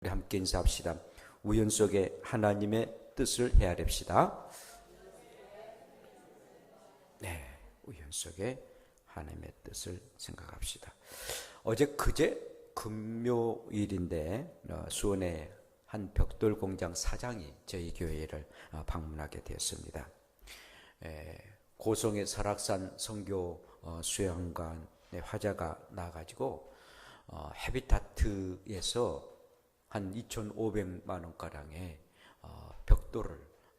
우리 함께 인사합시다. 우연 속에 하나님의 뜻을 헤아립시다. 네, 우연 속에 하나님의 뜻을 생각합시다. 어제 그제 금요일인데 어, 수원의 한 벽돌 공장 사장이 저희 교회를 어, 방문하게 되었습니다. 에, 고성의 설악산 성교 어, 수양관에 화자가 나가지고 어, 헤비타트에서 한 2,500만 원 가량의 어, 벽돌을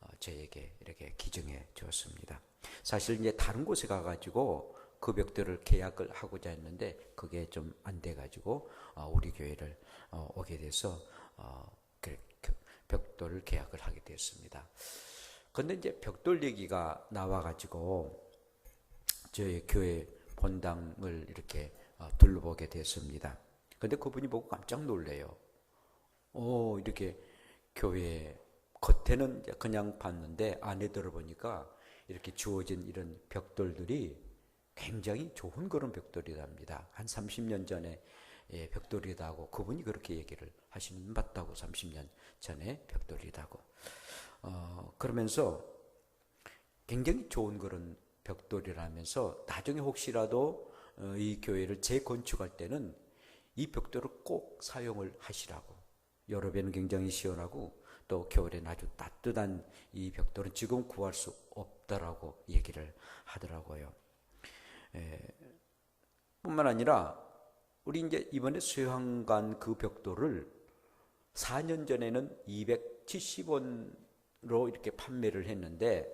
어, 저에게 이렇게 기증해 주었습니다. 사실 이제 다른 곳에 가가지고 그 벽돌을 계약을 하고자 했는데 그게 좀 안 돼가지고 어, 우리 교회를 어, 오게 돼서 어, 그 벽돌을 계약을 하게 되었습니다. 근데 이제 벽돌 얘기가 나와가지고 저희 교회 본당을 이렇게 어, 둘러보게 됐습니다. 근데 그분이 보고 깜짝 놀래요. 오, 이렇게 교회 겉에는 그냥 봤는데 안에 들어보니까 이렇게 주어진 이런 벽돌들이 굉장히 좋은 그런 벽돌이랍니다. 한 30년 전에 예, 벽돌이다고 그분이 그렇게 얘기를 하시는 맞다고 30년 전에 벽돌이다고. 어, 그러면서 굉장히 좋은 그런 벽돌이라면서 나중에 혹시라도 어, 이 교회를 재건축할 때는 이 벽돌을 꼭 사용을 하시라고. 여름에는 굉장히 시원하고 또 겨울에는 아주 따뜻한 이 벽돌은 지금 구할 수 없다라고 얘기를 하더라고요. 에, 뿐만 아니라 우리 이제 이번에 수영관 그 벽돌을 4년 전에는 270원으로 이렇게 판매를 했는데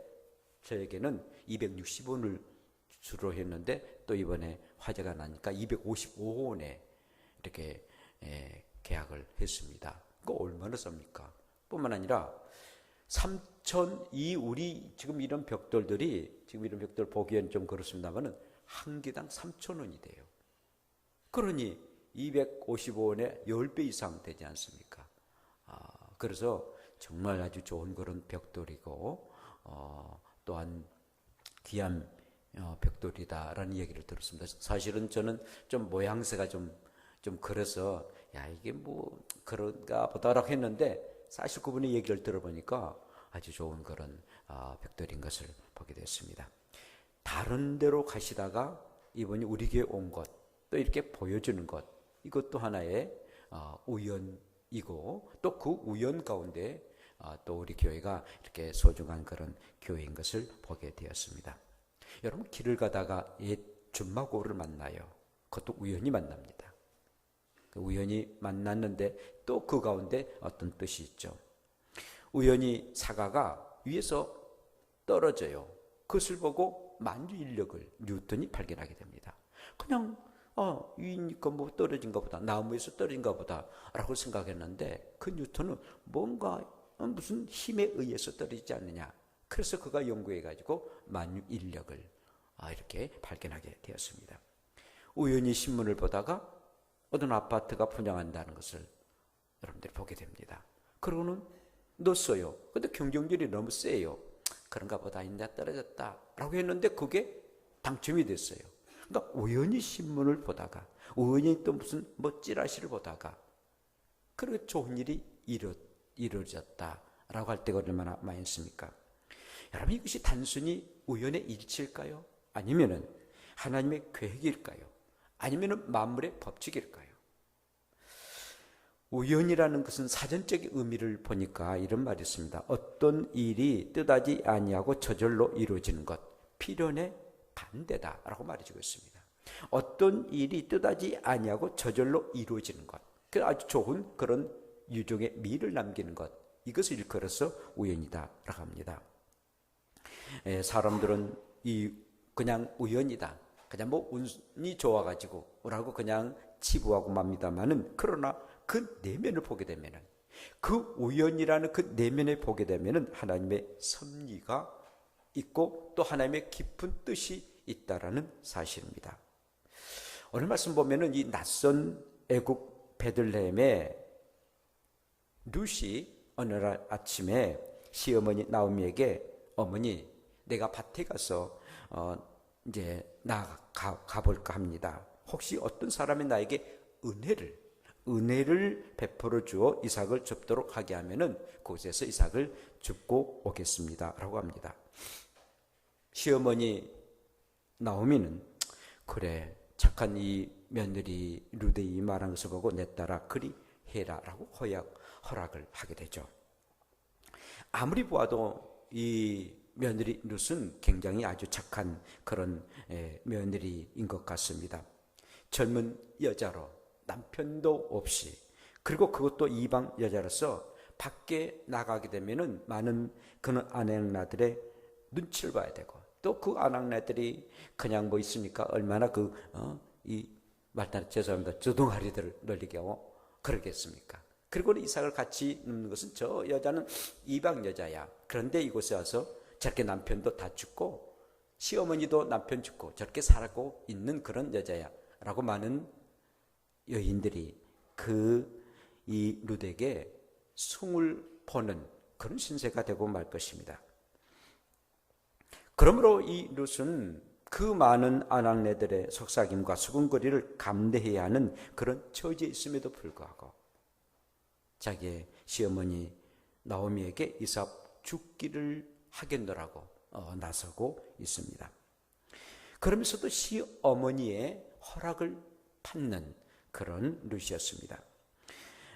저에게는 260원을 주로 했는데 또 이번에 화제가 나니까 255원에 이렇게 에, 계약을 했습니다. 그 얼마나 쌉니까? 뿐만 아니라 3천 이 우리 지금 이런 벽돌들이 지금 이런 벽돌 보기에는 좀 그렇습니다만은 한 개당 3천 원이 돼요. 그러니 255원에 10배 이상 되지 않습니까? 아, 그래서 정말 아주 좋은 그런 벽돌이고 어, 또한 귀한 어, 벽돌이다라는 얘기를 들었습니다. 사실은 저는 좀 모양새가 좀, 좀 그래서 야 이게 뭐 그런가 보다라고 했는데 사실 그분의 얘기를 들어보니까 아주 좋은 그런 어, 벽돌인 것을 보게 됐습니다. 다른 데로 가시다가 이번이 우리 교회 온 것, 또 이렇게 보여주는 것, 이것도 하나의 어, 우연이고 또 그 우연 가운데 어, 또 우리 교회가 이렇게 소중한 그런 교회인 것을 보게 되었습니다. 여러분 길을 가다가 옛 준마고를 만나요. 그것도 우연히 만납니다. 그 우연히 만났는데 또 그 가운데 어떤 뜻이 있죠. 우연히 사과가 위에서 떨어져요. 그것을 보고 만주 인력을 뉴턴이 발견하게 됩니다. 그냥 어, 위니까 뭐 떨어진가 보다. 나무에서 떨어진가 보다라고 생각했는데 그 뉴턴은 뭔가 무슨 힘에 의해서 떨어지지 않느냐. 그래서 그가 연구해 가지고 만유 인력을 아, 이렇게 발견하게 되었습니다. 우연히 신문을 보다가 어떤 아파트가 분양한다는 것을 여러분들이 보게 됩니다. 그러고는 넣었어요. 근데 경쟁률이 너무 세요. 그런가 보다 인자 떨어졌다. 라고 했는데 그게 당첨이 됐어요. 그러니까 우연히 신문을 보다가, 우연히 또 무슨 뭐 찌라시를 보다가, 그렇게 좋은 일이 이루, 이루어졌다. 라고 할 때가 얼마나 많습니까? 여러분, 이것이 단순히 우연의 일치일까요? 아니면은 하나님의 계획일까요? 아니면은 만물의 법칙일까요? 우연이라는 것은 사전적인 의미를 보니까 이런 말이 있습니다. 어떤 일이 뜻하지 아니하고 저절로 이루어지는 것, 필연의 반대다라고 말해주고 있습니다. 어떤 일이 뜻하지 아니하고 저절로 이루어지는 것, 그 아주 좋은 그런 유종의 미를 남기는 것, 이것을 일컬어서 우연이다라고 합니다. 에, 사람들은 이 그냥 우연이다, 그냥 뭐 운이 좋아가지고라고 그냥 치부하고 맙니다만은 그러나 그 내면을 보게 되면은 그 우연이라는 그 내면에 보게 되면은 하나님의 섭리가 있고 또 하나님의 깊은 뜻이 있다라는 사실입니다. 오늘 말씀 보면은 이 낯선 애국 베들레헴에 루시 어느 날 아침에 시어머니 나오미에게 어머니 내가 밭에 가서 어 이제 나 가, 가볼까 합니다. 혹시 어떤 사람이 나에게 은혜를 은혜를 베풀어 주어 이삭을 줍도록 하게 하면은 그곳에서 이삭을 줍고 오겠습니다라고 합니다. 시어머니 나오미는 그래 착한 이 며느리 루데이 말한 것을 보고 내 딸아 그리 해라라고 허약 허락을 하게 되죠. 아무리 보아도 이 며느리 룻은 굉장히 아주 착한 그런 에, 며느리인 것 같습니다. 젊은 여자로 남편도 없이 그리고 그것도 이방 여자로서 밖에 나가게 되면은 많은 그런 아내나들의 눈치를 봐야 되고 또 그 아낙네들이 그냥 뭐 있습니까? 얼마나 그, 어, 이, 말단, 죄송합니다. 주둥아리들을 놀리게 하고 그러겠습니까? 그리고 이삭을 같이 눕는 것은 저 여자는 이방 여자야. 그런데 이곳에 와서 저렇게 남편도 다 죽고 시어머니도 남편 죽고 저렇게 살고 있는 그런 여자야. 라고 많은 여인들이 그 이 루덱에 숭을 보는 그런 신세가 되고 말 것입니다. 그러므로 이 룻은 그 많은 아낙네들의 속삭임과 수군거리를 감내해야 하는 그런 처지에 있음에도 불구하고 자기의 시어머니 나오미에게 이삭 죽기를 하겠노라고 어, 나서고 있습니다. 그러면서도 시 어머니의 허락을 받는 그런 룻이었습니다.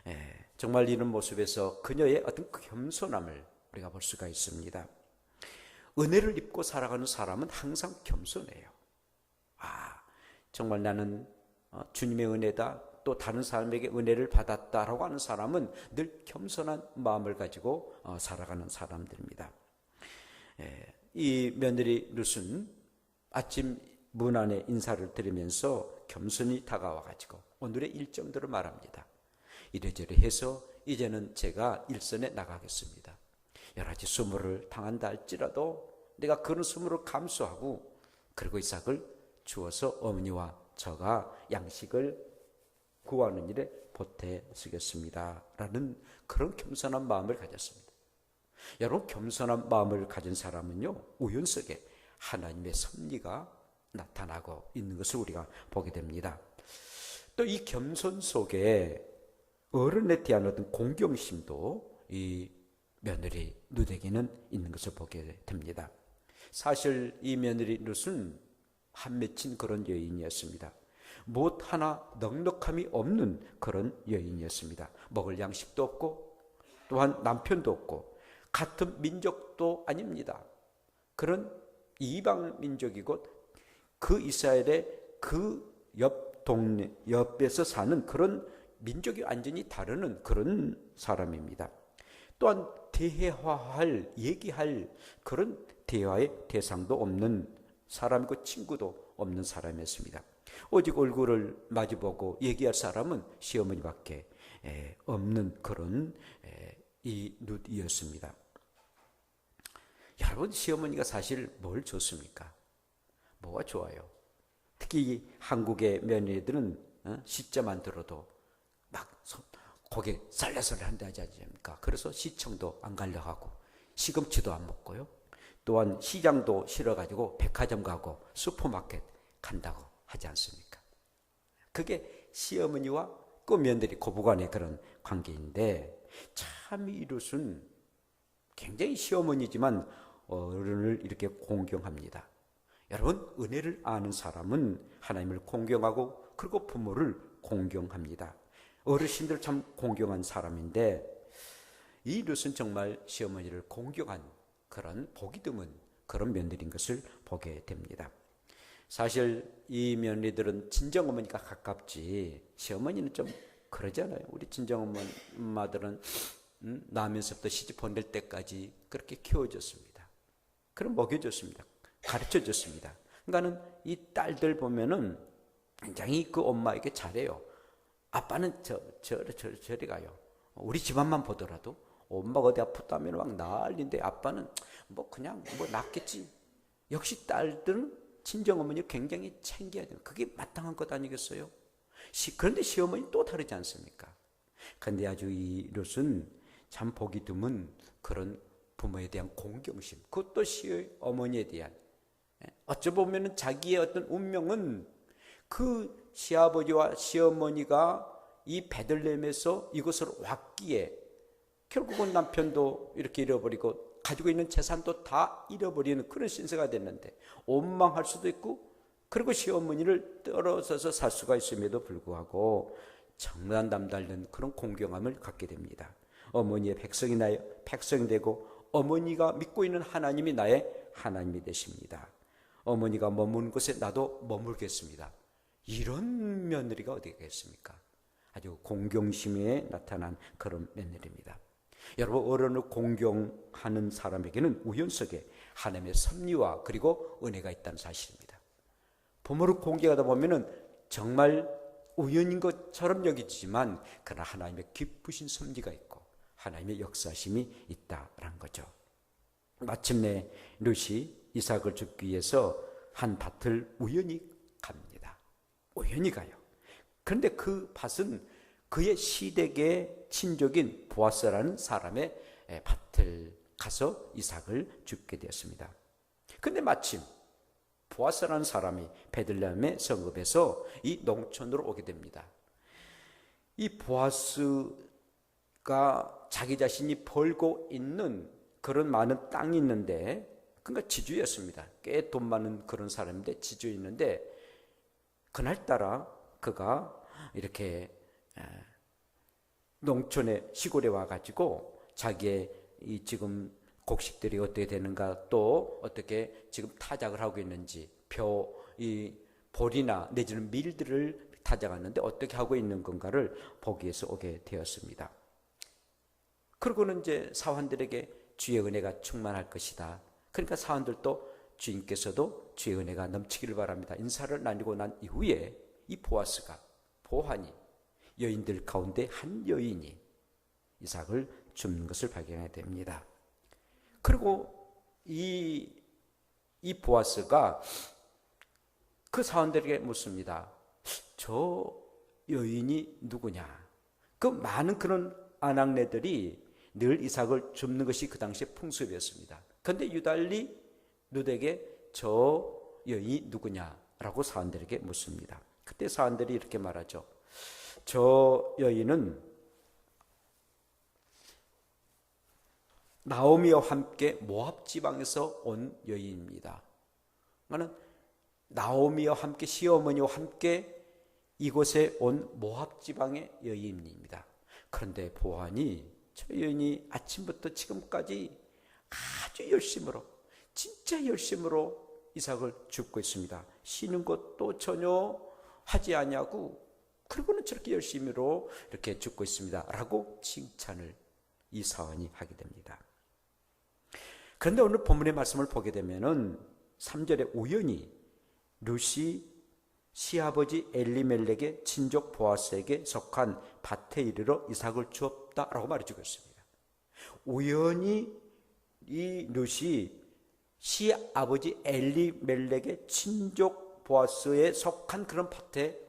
예, 정말 이런 모습에서 그녀의 어떤 겸손함을 우리가 볼 수가 있습니다. 은혜를 입고 살아가는 사람은 항상 겸손해요. 아, 정말 나는 어, 주님의 은혜다. 또 다른 사람에게 은혜를 받았다라고 하는 사람은 늘 겸손한 마음을 가지고 어, 살아가는 사람들입니다. 예, 이 며느리 룻은 아침 문 안에 인사를 드리면서 겸손히 다가와 가지고 오늘의 일정들을 말합니다. 이래저래 해서 이제는 제가 일선에 나가겠습니다. 여러 가지 수모를 당한다 할지라도 내가 그런 수모를 감수하고 그리고 이삭을 주어서 어머니와 저가 양식을 구하는 일에 보태 쓰겠습니다. 라는 그런 겸손한 마음을 가졌습니다. 여러분, 겸손한 마음을 가진 사람은요, 우연 속에 하나님의 섭리가 나타나고 있는 것을 우리가 보게 됩니다. 또 이 겸손 속에 어른에 대한 어떤 공경심도 이 며느리 누에게는 있는 것을 보게 됩니다. 사실 이 며느리 룻은 한 맺힌 그런 여인이었습니다. 무엇 하나 넉넉함이 없는 그런 여인이었습니다. 먹을 양식도 없고 또한 남편도 없고 같은 민족도 아닙니다. 그런 이방 민족이고 그 이스라엘의 그 옆 동네 옆에서 사는 그런 민족이 완전히 다르는 그런 사람입니다. 또한 대화할 얘기할 그런 대화의 대상도 없는 사람이고 친구도 없는 사람이었습니다. 오직 얼굴을 마주보고 얘기할 사람은 시어머니밖에 없는 그런 이 룻이었습니다. 여러분 시어머니가 사실 뭘 줬습니까? 뭐가 좋아요? 특히 한국의 며느리들은 어, 시자만 들어도 막 고개 살려살려 한다 하지 않습니까? 그래서 시청도 안 가려 하고 시금치도 안 먹고요. 또한 시장도 싫어가지고 백화점 가고 슈퍼마켓 간다고 하지 않습니까? 그게 시어머니와 그 며느리 고부간의 그런 관계인데 참 이릇은 굉장히 시어머니지만 어른을 이렇게 공경합니다. 여러분 은혜를 아는 사람은 하나님을 공경하고 그리고 부모를 공경합니다. 어르신들 참 공경한 사람인데 이 룻은 정말 시어머니를 공경한 그런 보기 드문 그런 며느리인 것을 보게 됩니다. 사실 이 며느리들은 친정 어머니가 가깝지 시어머니는 좀 그러잖아요. 우리 친정 엄마들은 음, 나면서부터 시집 보낼 때까지 그렇게 키워줬습니다. 그럼 먹여줬습니다. 가르쳐줬습니다. 그러니까는 이 딸들 보면은 굉장히 그 엄마에게 잘해요. 아빠는 저, 저, 저, 저리 가요. 우리 집안만 보더라도 엄마가 어디 아프다면 막 난리인데 아빠는 뭐 그냥 뭐 낫겠지. 역시 딸들은 친정 어머니를 굉장히 챙겨야 돼요. 그게 마땅한 것 아니겠어요? 시, 그런데 시어머니 또 다르지 않습니까? 근데 아주 이 롯은 참 보기 드문 그런 부모에 대한 공경심, 그것도 시어머니에 대한 예? 어쩌 보면 자기의 어떤 운명은 그 시아버지와 시어머니가 이 베들레헴에서 이곳으로 왔기에 결국은 남편도 이렇게 잃어버리고 가지고 있는 재산도 다 잃어버리는 그런 신세가 됐는데 원망할 수도 있고 그리고 시어머니를 떨어져서 살 수가 있음에도 불구하고 정말 남다른 그런 공경함을 갖게 됩니다. 어머니의 백성이 나의 백성이 되고 어머니가 믿고 있는 하나님이 나의 하나님이 되십니다. 어머니가 머무는 곳에 나도 머물겠습니다. 이런 며느리가 어디 겠습니까? 아주 공경심에 나타난 그런 며느리입니다. 여러분 어른을 공경하는 사람에게는 우연 속에 하나님의 섭리와 그리고 은혜가 있다는 사실입니다. 부모를 공경하다 보면은 정말 우연인 것처럼 여기지만 그러나 하나님의 기쁘신 섭리가 있고 하나님의 역사심이 있다라는 거죠. 마침내 룻이 이삭을 죽기 위해서 한 밭을 우연히 갑니다. 우연히 가요. 그런데 그 밭은 그의 시댁의 친족인 보아스라는 사람의 밭을 가서 이삭을 죽게 되었습니다. 근데 마침 보아스라는 사람이 베들레헴의 성읍에서 이 농촌으로 오게 됩니다. 이 보아스가 자기 자신이 벌고 있는 그런 많은 땅이 있는데 그러니까 지주였습니다. 꽤 돈 많은 그런 사람인데 지주였는데 그날따라 그가 이렇게 농촌에 시골에 와가지고 자기의 이 지금 곡식들이 어떻게 되는가 또 어떻게 지금 타작을 하고 있는지 표이 볼이나 내지는 밀들을 타작하는데 어떻게 하고 있는 건가를 보기 위해서 오게 되었습니다. 그러고는 이제 사환들에게 주의 은혜가 충만할 것이다. 그러니까 사환들도 주인께서도 주의 은혜가 넘치기를 바랍니다. 인사를 나누고 난 이후에 이 보아스가 보한이 여인들 가운데 한 여인이 이삭을 줍는 것을 발견하게 됩니다. 그리고 이, 이 보아스가 그 사원들에게 묻습니다. 저 여인이 누구냐? 그 많은 그런 아낙네들이 늘 이삭을 줍는 것이 그 당시에 풍습이었습니다. 그런데 유달리 누에게 저 여인이 누구냐라고 사원들에게 묻습니다. 그때 사원들이 이렇게 말하죠. 저 여인은 나오미와 함께 모압 지방에서 온 여인입니다. 나는 나오미와 함께 시어머니와 함께 이곳에 온 모압 지방의 여인입니다. 그런데 보안이 저 여인이 아침부터 지금까지 아주 열심으로 진짜 열심으로 이삭을 줍고 있습니다. 쉬는 것도 전혀 하지 아니하고 그리고는 저렇게 열심히로 이렇게 죽고 있습니다. 라고 칭찬을 이 사원이 하게 됩니다. 그런데 오늘 본문의 말씀을 보게 되면은 3절에 우연히 루시 시아버지 엘리멜렉의 친족 보아스에게 속한 밭에 이르러 이삭을 주었다라고 말해주고 있습니다. 우연히 이 루시 시아버지 엘리멜렉의 친족 보아스에 속한 그런 밭에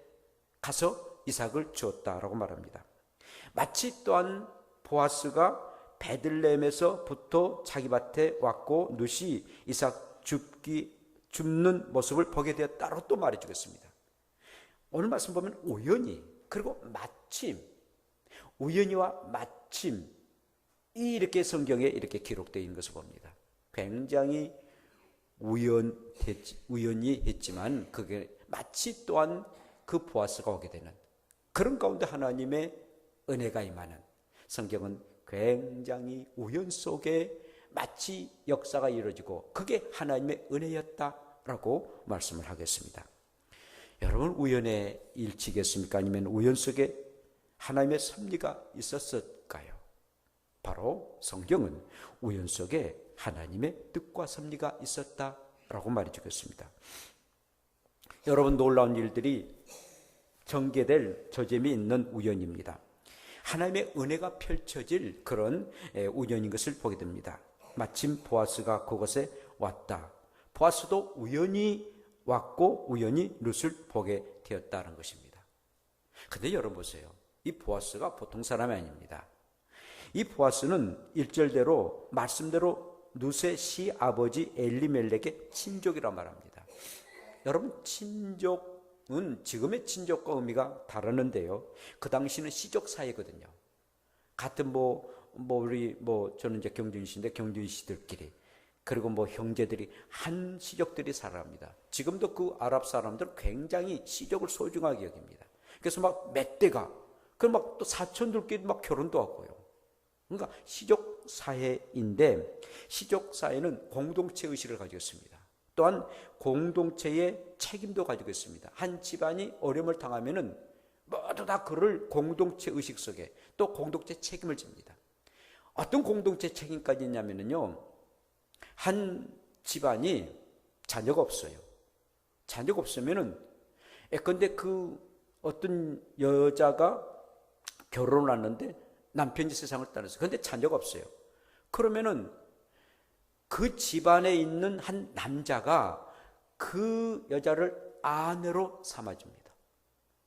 가서 이삭을 주었다라고 말합니다. 마치 또한 보아스가 베들레헴에서부터 자기 밭에 왔고 누시 이삭 줍기 줍는 모습을 보게 되었다고 또 말해 주겠습니다. 오늘 말씀 보면 우연히 그리고 마침 우연히와 마침 이렇게 성경에 이렇게 기록되어 있는 것을 봅니다. 굉장히 우연 우연히 했지만 그게 마치 또한 그 보아스가 오게 되는 그런 가운데 하나님의 은혜가 임하는 성경은 굉장히 우연 속에 마치 역사가 이루어지고 그게 하나님의 은혜였다라고 말씀을 하겠습니다. 여러분 우연의 일치겠습니까? 아니면 우연 속에 하나님의 섭리가 있었을까요? 바로 성경은 우연 속에 하나님의 뜻과 섭리가 있었다라고 말해 주겠습니다. 여러분 놀라운 일들이 전개될 저점이 있는 우연입니다. 하나님의 은혜가 펼쳐질 그런 우연인 것을 보게 됩니다. 마침 보아스가 그곳에 왔다. 보아스도 우연히 왔고 우연히 룻을 보게 되었다는 것입니다. 근데 여러분 보세요. 이 보아스가 보통 사람이 아닙니다. 이 보아스는 일절대로 말씀대로 룻의 시아버지 엘리멜렉의 친족이라 말합니다. 여러분 친족 지금의 친족과 의미가 다르는데요. 그 당시는 시족 사회거든요. 같은 뭐, 뭐 우리 뭐 저는 이제 경준시인데 경준시들끼리 그리고 뭐 형제들이 한 시족들이 살아갑니다. 지금도 그 아랍 사람들은 굉장히 시족을 소중하게 여깁니다. 그래서 막 몇 대가 그럼 막또 사촌들끼리 막 결혼도 하고요. 그러니까 시족 사회인데 시족 사회는 공동체 의식을 가지고 있습니다. 또한 공동체의 책임도 가지고 있습니다. 한 집안이 어려움을 당하면은 모두 다 그를 공동체 의식 속에 또 공동체 책임을 집니다. 어떤 공동체 책임까지 있냐면요. 한 집안이 자녀가 없어요. 자녀가 없으면은 예컨대 그 어떤 여자가 결혼을 하는데 남편이 세상을 떠났어요. 그런데 자녀가 없어요. 그러면은 그 집안에 있는 한 남자가 그 여자를 아내로 삼아줍니다.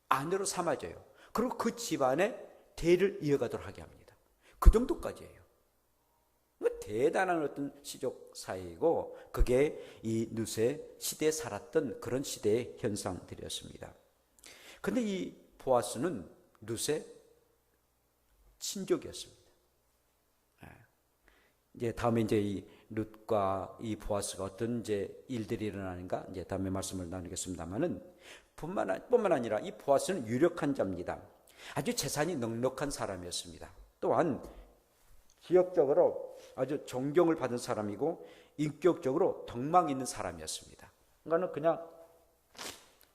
아내로 삼아줘요. 그리고 그 집안의 대를 이어가도록 하게 합니다. 그 정도까지예요. 대단한 어떤 시족 사회이고 그게 이 누세 시대에 살았던 그런 시대의 현상들이었습니다. 근데 이 보아스는 누세 친족이었습니다. 예. 이제 다음에 이제 이 룻과 이 보아스가 어떤 이제 일들이 일어나는가 이제 다음에 말씀을 나누겠습니다만은 뿐만, 뿐만 아니라 이 보아스는 유력한 자입니다. 아주 재산이 넉넉한 사람이었습니다. 또한 지역적으로 아주 존경을 받은 사람이고 인격적으로 덕망 있는 사람이었습니다. 그러니까는 그냥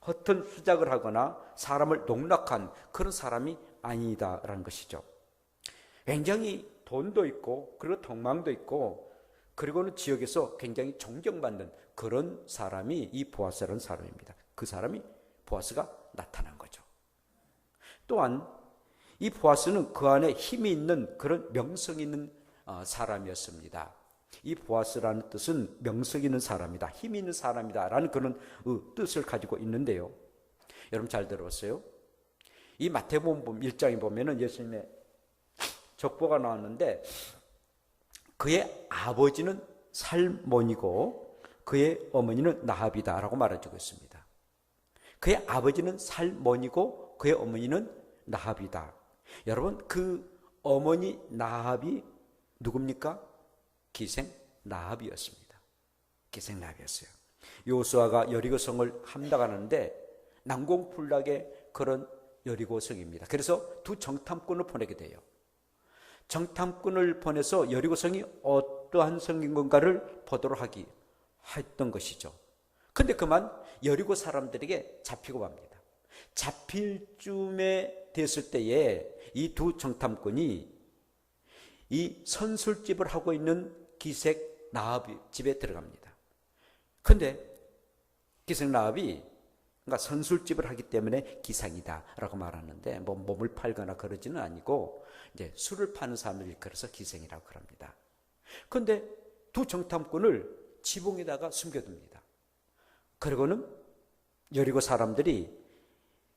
허튼 수작을 하거나 사람을 농락한 그런 사람이 아니다라는 것이죠. 굉장히 돈도 있고 그리고 덕망도 있고 그리고는 지역에서 굉장히 존경받는 그런 사람이 이 보아스라는 사람입니다. 그 사람이 보아스가 나타난 거죠. 또한 이 보아스는 그 안에 힘이 있는 그런 명성 있는 어, 사람이었습니다. 이 보아스라는 뜻은 명성 있는 사람이다, 힘 있는 사람이다라는 그런 어, 뜻을 가지고 있는데요. 여러분 잘 들어봤어요? 이 마태복음 1장에 보면은 예수님의 족보가 나왔는데 그의 아버지는 살몬이고 그의 어머니는 나합이다라고 말해주고 있습니다. 그의 아버지는 살몬이고 그의 어머니는 나합이다. 여러분 그 어머니 나합이 누굽니까? 기생 나합이었습니다. 기생 나합이었어요. 요수아가 여리고성을 함락하는데 난공불락의 그런 여리고성입니다. 그래서 두 정탐꾼을 보내게 돼요. 정탐꾼을 보내서 여리고성이 어떠한 성인 건가를 보도록 하기 했던 것이죠. 근데 그만 여리고 사람들에게 잡히고 맙니다. 잡힐 쯤에 됐을 때에 이 두 정탐꾼이 이 선술집을 하고 있는 기색 나합 집에 들어갑니다. 근데 기색 나합이 그러니까 선술집을 하기 때문에 기상이다라고 말하는데 뭐 몸을 팔거나 그러지는 아니고 이제 술을 파는 사람을 일컬어서 기생이라고 그럽니다. 그런데 두 정탐꾼을 지붕에다가 숨겨둡니다. 그리고는 여리고 사람들이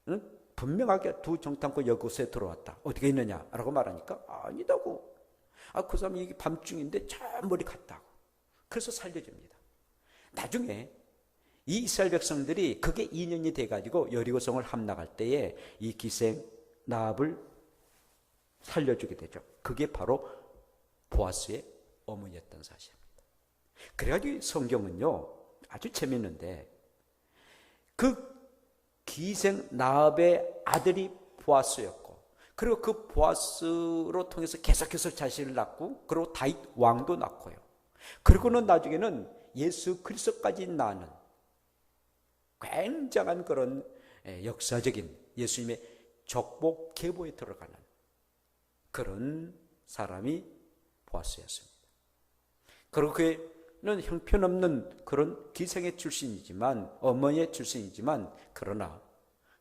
응? 분명하게 두 정탐꾼 여곳에 들어왔다. 어떻게 있느냐라고 말하니까 아니다고. 아, 그 사람이 밤중인데 저 머리 갔다고. 그래서 살려줍니다. 나중에 이 이스라엘 백성들이 그게 2년이 돼가지고 여리고성을 함락할 때에 이 기생 나합을 살려주게 되죠. 그게 바로 보아스의 어머니였던 사실입니다. 그래가지고 성경은요 아주 재밌는데 그 기생 나합의 아들이 보아스였고 그리고 그 보아스로 통해서 계속해서 자신을 낳고 그리고 다윗 왕도 낳고요. 그리고는 나중에는 예수 그리스도까지 낳는 굉장한 그런 역사적인 예수님의 적복 계보에 들어가는 그런 사람이 보아스였습니다. 그는 형편없는 그런 기생의 출신이지만 어머니의 출신이지만 그러나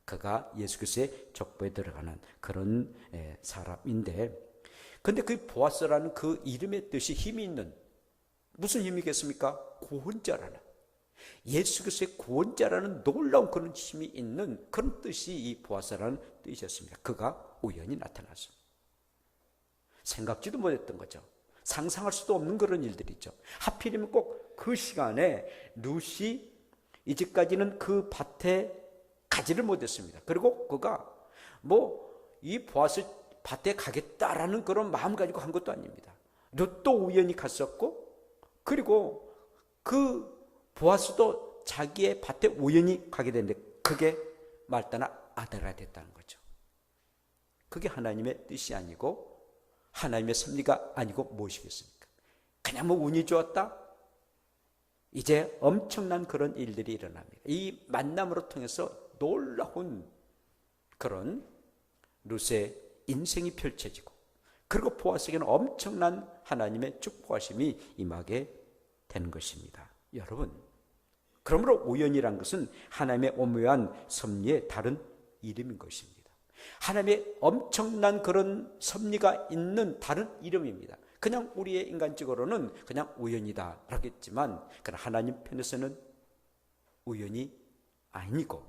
그가 예수 그리스도의 족보에 들어가는 그런 사람인데 근데 그 보아스라는 그 이름의 뜻이 힘이 있는 무슨 힘이겠습니까? 구원자라는 예수 그리스도의 구원자라는 놀라운 그런 힘이 있는 그런 뜻이 이 보아스라는 뜻이었습니다. 그가 우연히 나타났습니다. 생각지도 못했던 거죠. 상상할 수도 없는 그런 일들이죠. 하필이면 꼭 그 시간에 루시 이제까지는 그 밭에 가지를 못했습니다. 그리고 그가 뭐 이 보아스 밭에 가겠다라는 그런 마음 가지고 한 것도 아닙니다. 또 우연히 갔었고 그리고 그 보아스도 자기의 밭에 우연히 가게 됐는데 그게 말따나 아들가 됐다는 거죠. 그게 하나님의 뜻이 아니고 하나님의 섭리가 아니고 무엇이겠습니까? 그냥 뭐 운이 좋았다? 이제 엄청난 그런 일들이 일어납니다. 이 만남으로 통해서 놀라운 그런 룻의 인생이 펼쳐지고 그리고 보아스에게는 엄청난 하나님의 축복하심이 임하게 되는 것입니다. 여러분, 그러므로 우연이란 것은 하나님의 오묘한 섭리의 다른 이름인 것입니다. 하나님의 엄청난 그런 섭리가 있는 다른 이름입니다. 그냥 우리의 인간적으로는 그냥 우연이다 라겠지만 그러나 하나님 편에서는 우연이 아니고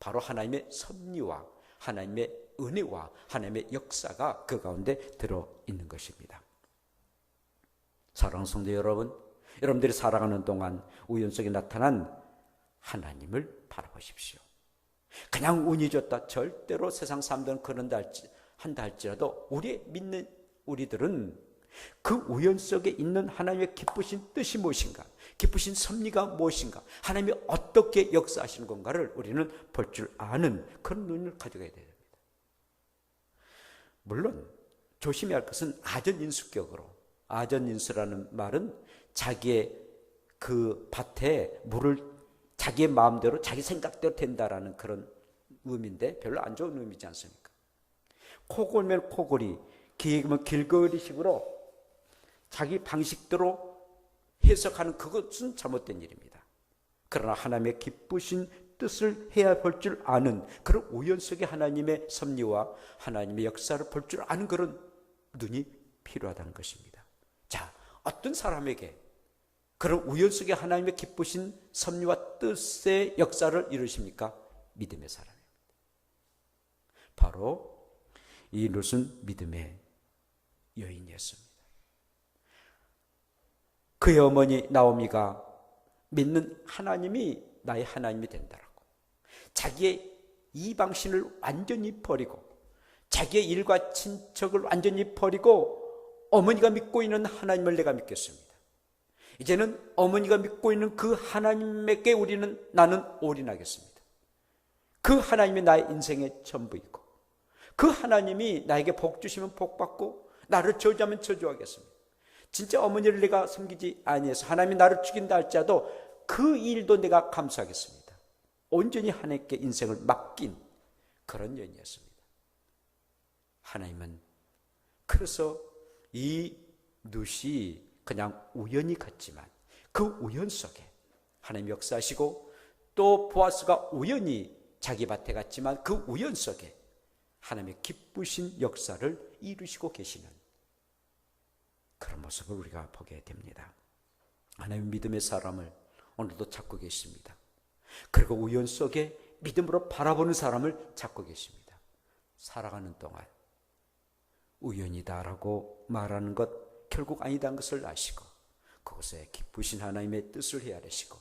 바로 하나님의 섭리와 하나님의 은혜와 하나님의 역사가 그 가운데 들어 있는 것입니다. 사랑하는 성도 여러분, 여러분들이 살아가는 동안 우연 속에 나타난 하나님을 바라보십시오. 그냥 운이 좋다. 절대로 세상 사람들은 그런다 할지, 한다 할지라도 우리 믿는 우리들은 그 우연 속에 있는 하나님의 기쁘신 뜻이 무엇인가? 기쁘신 섭리가 무엇인가? 하나님이 어떻게 역사하시는 건가를 우리는 볼 줄 아는 그런 눈을 가져가야 됩니다. 물론 조심해야 할 것은 아전인수격으로 아전인수라는 말은 자기의 그 밭에 물을 자기의 마음대로 자기 생각대로 된다라는 그런 의미인데 별로 안 좋은 의미지 않습니까? 코골면 코골이, 길면 길거리식으로 자기 방식대로 해석하는 그것은 잘못된 일입니다. 그러나 하나님의 기쁘신 뜻을 해야 볼 줄 아는 그런 우연 속에 하나님의 섭리와 하나님의 역사를 볼 줄 아는 그런 눈이 필요하다는 것입니다. 자, 어떤 사람에게 그런 우연 속에 하나님의 기쁘신 섭리와 뜻의 역사를 이루십니까? 믿음의 사람입니다. 바로 이 룻은 믿음의 여인이었습니다. 그의 어머니 나오미가 믿는 하나님이 나의 하나님이 된다라고. 자기의 이방신을 완전히 버리고 자기의 일과 친척을 완전히 버리고 어머니가 믿고 있는 하나님을 내가 믿겠습니다. 이제는 어머니가 믿고 있는 그 하나님에게 우리는 나는 올인하겠습니다. 그 하나님이 나의 인생의 전부이고 그 하나님이 나에게 복 주시면 복 받고 나를 저주하면 저주하겠습니다. 진짜 어머니를 내가 섬기지 아니해서 하나님이 나를 죽인다 할지라도 그 일도 내가 감수하겠습니다. 온전히 하나님께 인생을 맡긴 그런 연이었습니다. 하나님은 그래서 이 룻이 그냥 우연히 갔지만 그 우연 속에 하나님 역사하시고 또 보아스가 우연히 자기 밭에 갔지만 그 우연 속에 하나님의 기쁘신 역사를 이루시고 계시는 그런 모습을 우리가 보게 됩니다. 하나님 믿음의 사람을 오늘도 찾고 계십니다. 그리고 우연 속에 믿음으로 바라보는 사람을 찾고 계십니다. 살아가는 동안 우연이다라고 말하는 것 결국 아니다는 것을 아시고 그것에 기쁘신 하나님의 뜻을 헤아리시고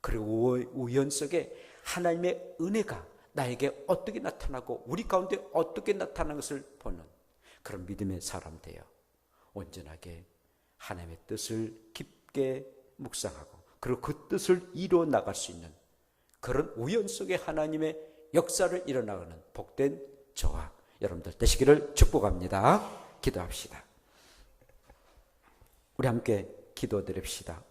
그리고 우연 속에 하나님의 은혜가 나에게 어떻게 나타나고 우리 가운데 어떻게 나타나는 것을 보는 그런 믿음의 사람 되어 온전하게 하나님의 뜻을 깊게 묵상하고 그리고 그 뜻을 이루어 나갈 수 있는 그런 우연 속에 하나님의 역사를 일어나가는 복된 저와 여러분들 되시기를 축복합니다. 기도합시다. 우리 함께 기도드립시다.